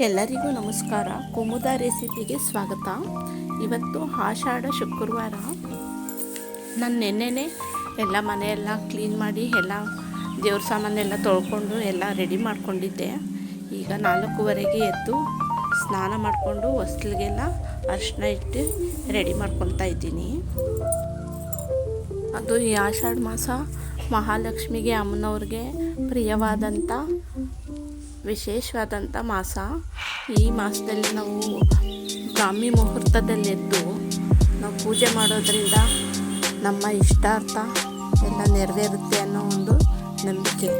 ಎಲ್ಲರಿಗೂ ನಮಸ್ಕಾರ. ಕುಮುದ ರೆಸಿಪಿಗೆ ಸ್ವಾಗತ. ಇವತ್ತು ಆಷಾಢ ಶುಕ್ರವಾರ. ನಾನು ನಿನ್ನೆನೆ ಎಲ್ಲ ಮನೆಯೆಲ್ಲ ಕ್ಲೀನ್ ಮಾಡಿ ಎಲ್ಲ ದೇವ್ರ ಸಾಮಾನೆಲ್ಲ ತೊಳ್ಕೊಂಡು ಎಲ್ಲ ರೆಡಿ ಮಾಡ್ಕೊಂಡಿದ್ದೆ. ಈಗ ನಾಲ್ಕೂವರೆಗೆ ಎದ್ದು ಸ್ನಾನ ಮಾಡಿಕೊಂಡು ಹೊಸ್ಲಿಗೆಲ್ಲ ಅರಿಶಿನ ಇಟ್ಟು ರೆಡಿ ಮಾಡ್ಕೊತಾ ಇದ್ದೀನಿ. ಅದು ಈ ಆಷಾಢ ಮಾಸ ಮಹಾಲಕ್ಷ್ಮಿಗೆ ಅಮ್ಮನವ್ರಿಗೆ ಪ್ರಿಯವಾದಂಥ ವಿಶೇಷವಾದಂಥ ಮಾಸ. ಈ ಮಾಸದಲ್ಲಿ ನಾವು ಬ್ರಾಹ್ಮಿ ಮುಹೂರ್ತದಲ್ಲೆದ್ದು ನಾವು ಪೂಜೆ ಮಾಡೋದರಿಂದ ನಮ್ಮ ಇಷ್ಟಾರ್ಥ ಎಲ್ಲ ನೆರವೇರುತ್ತೆ ಅನ್ನೋ ಒಂದು ನಂಬಿಕೆ.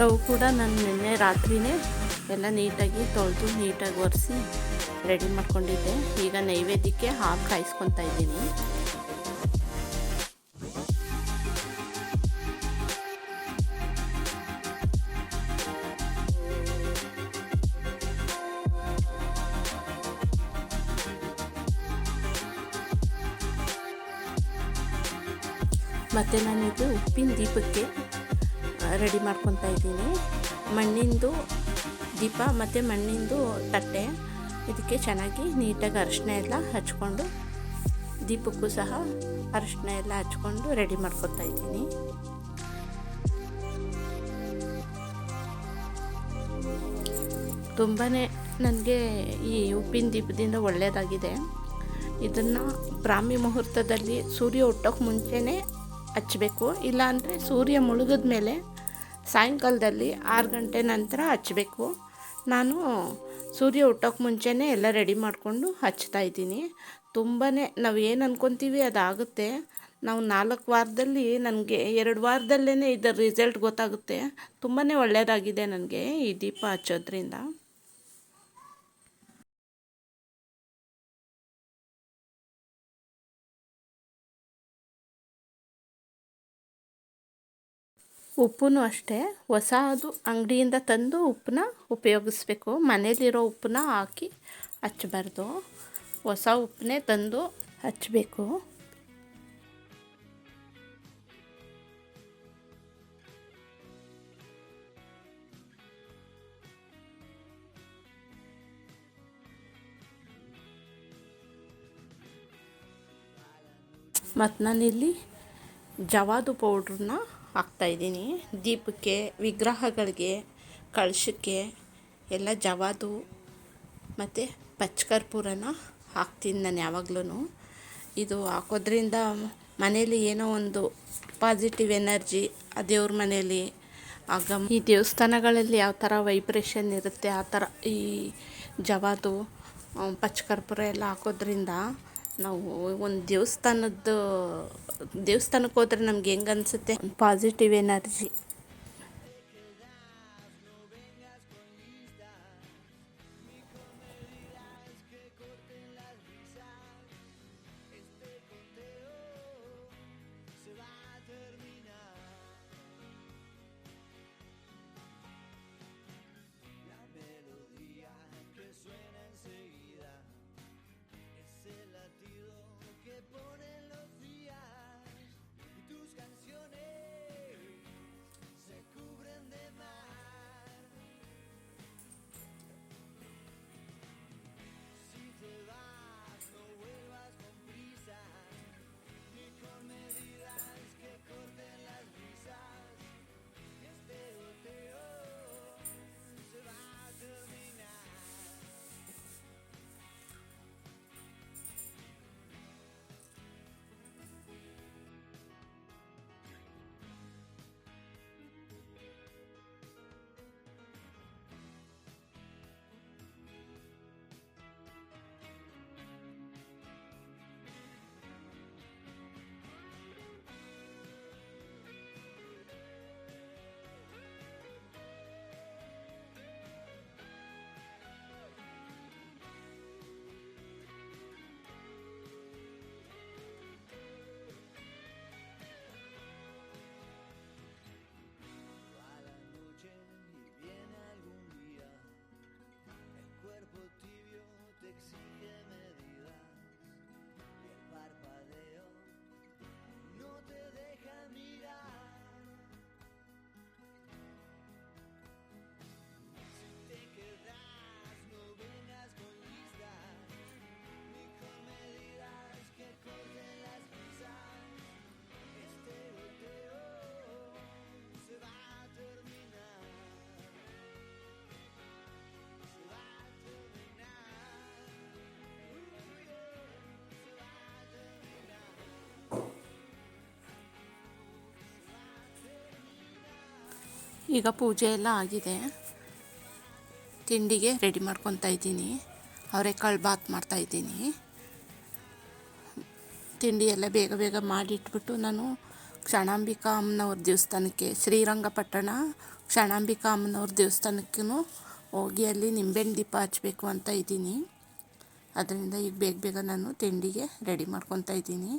ಸ್ಟವ್ ಕೂಡ ನಾನು ನಿನ್ನೆ ರಾತ್ರಿನೇ ಎಲ್ಲ ನೀಟಾಗಿ ತೊಳೆದು ನೀಟಾಗಿ ಒರೆಸಿ ರೆಡಿ ಮಾಡ್ಕೊಂಡಿದ್ದೆ. ಈಗ ನೈವೇದ್ಯಕ್ಕೆ ಹಾಲು ಕಾಯಿಸ್ಕೊತಾ ಇದ್ದೀನಿ. ಮತ್ತು ನಾನಿದು ಉಪ್ಪಿನ ದೀಪಕ್ಕೆ ರೆಡಿ ಮಾಡ್ಕೊತಾ ಇದ್ದೀನಿ. ಮಣ್ಣಿಂದು ದೀಪ ಮತ್ತು ಮಣ್ಣಿಂದು ತಟ್ಟೆ. ಇದಕ್ಕೆ ಚೆನ್ನಾಗಿ ನೀಟಾಗಿ ಅರಿಶಿನ ಎಲ್ಲ ಹಚ್ಕೊಂಡು ದೀಪಕ್ಕೂ ಸಹ ಅರಿಶಿನ ಎಲ್ಲ ಹಚ್ಕೊಂಡು ರೆಡಿ ಮಾಡ್ಕೊತಾ ಇದ್ದೀನಿ. ತುಂಬಾ ನನಗೆ ಈ ಉಪ್ಪಿನ ದೀಪದಿಂದ ಒಳ್ಳೆಯದಾಗಿದೆ ಇದನ್ನು ಬ್ರಾಹ್ಮಿ ಮುಹೂರ್ತದಲ್ಲಿ ಸೂರ್ಯ ಹುಟ್ಟೋಕೆ ಮುಂಚೆನೇ ಹಚ್ಚಬೇಕು ಇಲ್ಲಾಂದರೆ ಸೂರ್ಯ ಮುಳುಗಿದ ಮೇಲೆ ಸಾಯಂಕಾಲದಲ್ಲಿ ಆರು ಗಂಟೆ ನಂತರ ಹಚ್ಚಬೇಕು. ನಾನು ಸೂರ್ಯ ಹುಟ್ಟೋಕೆ ಮುಂಚೆನೇ ಎಲ್ಲ ರೆಡಿ ಮಾಡಿಕೊಂಡು ಹಚ್ತಾ ಇದ್ದೀನಿ. ತುಂಬಾ ನಾವು ಏನು ಅಂದ್ಕೊತೀವಿ ಅದಾಗುತ್ತೆ. ನಾವು ನಾಲ್ಕು ವಾರದಲ್ಲಿ ನನಗೆ ಎರಡು ವಾರದಲ್ಲೇ ಇದರ ರಿಸಲ್ಟ್ ಗೊತ್ತಾಗುತ್ತೆ. ತುಂಬಾ ಒಳ್ಳೆಯದಾಗಿದೆ ನನಗೆ ಈ ದೀಪ ಹಚ್ಚೋದ್ರಿಂದ. ಉಪ್ಪು ಅಷ್ಟೇ. ಹೊಸದು ಅಂಗಡಿಯಿಂದ ತಂದು ಉಪ್ಪನ್ನ ಉಪಯೋಗಿಸ್ಬೇಕು. ಮನೇಲಿರೋ ಉಪ್ಪನ್ನ ಹಾಕಿ ಹಚ್ಚಬಾರ್ದು. ಹೊಸ ಉಪ್ಪನ್ನೇ ತಂದು ಹಚ್ಚಬೇಕು. ಮತ್ತು ನಾನಿಲ್ಲಿ ಜವಾದು ಪೌಡ್ರನ್ನ ಹಾಕ್ತಾಯಿದ್ದೀನಿ ದೀಪಕ್ಕೆ, ವಿಗ್ರಹಗಳಿಗೆ, ಕಳಶಕ್ಕೆ, ಎಲ್ಲ ಜವಾದು ಮತ್ತು ಪಚ್ಕರ್ಪೂರನ ಹಾಕ್ತೀನಿ ನಾನು ಯಾವಾಗ್ಲೂ ಇದು ಹಾಕೋದ್ರಿಂದ ಮನೇಲಿ ಏನೋ ಒಂದು ಪಾಸಿಟಿವ್ ಎನರ್ಜಿ ಆ ದೇವ್ರ ಮನೇಲಿ ಆಗ ಈ ದೇವಸ್ಥಾನಗಳಲ್ಲಿ ಯಾವ ಥರ ವೈಬ್ರೇಷನ್ ಇರುತ್ತೆ, ಆ ಥರ ಈ ಜವಾದು ಪಚ್ಕರ್ಪೂರ ಎಲ್ಲ ಹಾಕೋದ್ರಿಂದ ನಾವು ಒಂದು ದೇವಸ್ಥಾನದ್ದು ದೇವಸ್ಥಾನಕ್ಕೆ ಹೋದ್ರೆ ನಮ್ಗೆ ಹೆಂಗೆ ಅನ್ಸುತ್ತೆ? ಪಾಸಿಟಿವ್ ಎನರ್ಜಿ ಈಗ ಪೂಜೆ ಎಲ್ಲ ಆಗಿದೆ. ತಿಂಡಿಗೆ ರೆಡಿ ಮಾಡ್ಕೊತಾ ಇದ್ದೀನಿ. ಅವರೆಕಾಳು ಬಾತ್ ಮಾಡ್ತಾಯಿದ್ದೀನಿ ತಿಂಡಿ ಎಲ್ಲ ಬೇಗ ಬೇಗ ಮಾಡಿಟ್ಬಿಟ್ಟು ನಾನು ಕ್ಷಣಾಂಬಿಕಾ ಅಮ್ಮನವ್ರ ದೇವಸ್ಥಾನಕ್ಕೆ, ಶ್ರೀರಂಗಪಟ್ಟಣ ಕ್ಷಣಾಂಬಿಕಾ ಅಮ್ಮನವ್ರ ದೇವಸ್ಥಾನಕ್ಕೂ ಹೋಗಿ ಅಲ್ಲಿ ನಿಂಬೆಹಣ್ಣು ದೀಪ ಹಚ್ಚಬೇಕು ಅಂತ ಇದ್ದೀನಿ. ಅದರಿಂದ ಈಗ ಬೇಗ ಬೇಗ ನಾನು ತಿಂಡಿಗೆ ರೆಡಿ ಮಾಡ್ಕೊತಾ ಇದ್ದೀನಿ.